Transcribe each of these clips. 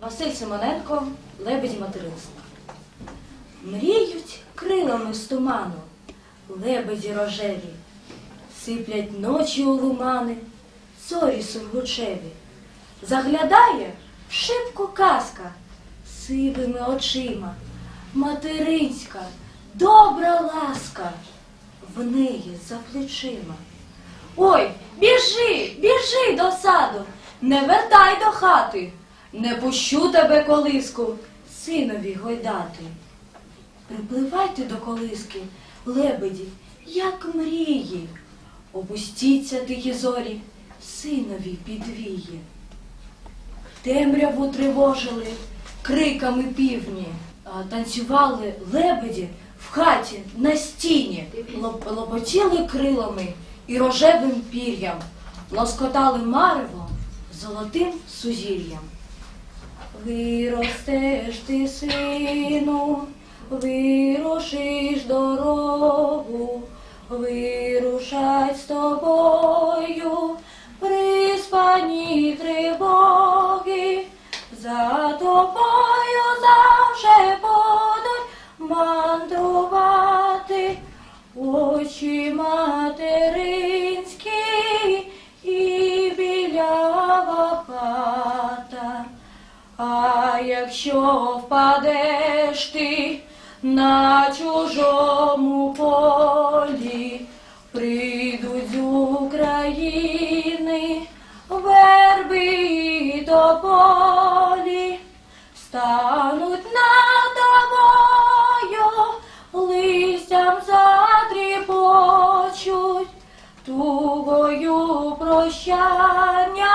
Василь Симоненко, лебеді материнства. Мріють крилами з туману, лебеді рожеві, сиплять ночі у лумани, зорі сургучеві. Заглядає в шибку казка сивими очима, материнська, добра ласка, в неї за плечима. Ой, біжи, біжи до саду, не вертай до хати, не пущу тебе колиску, синові гойдати. Припливайте до колиски, лебеді, як мрії, опустіться тихі зорі, синові підвії. Темряву тривожили криками півні, а танцювали лебеді в хаті на стіні, лоп- лопотіли крилами і рожевим пір'ям, лоскотали марево золотим сузір'ям. Виростеш ти, сину, вирушиш дорогу, вирушать з тобою приспані тривоги, за тобою завжди будуть мандрувати очі материнські і білява хата. А якщо впадеш ти на чужому полі, прийдуть з України верби і тополі, стануть над тобою, листям затріпочуть, тугою прощання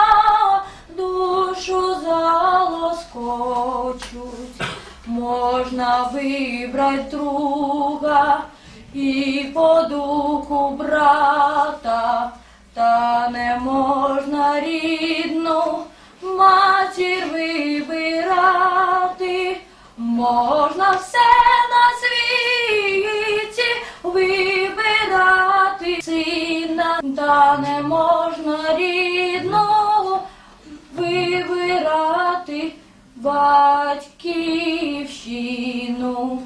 залоскочуть. Можна вибрать друга і по духу брата, та не можна рідну матір вибирати. Можна все на світі вибирати сина, та не можна батьківщину.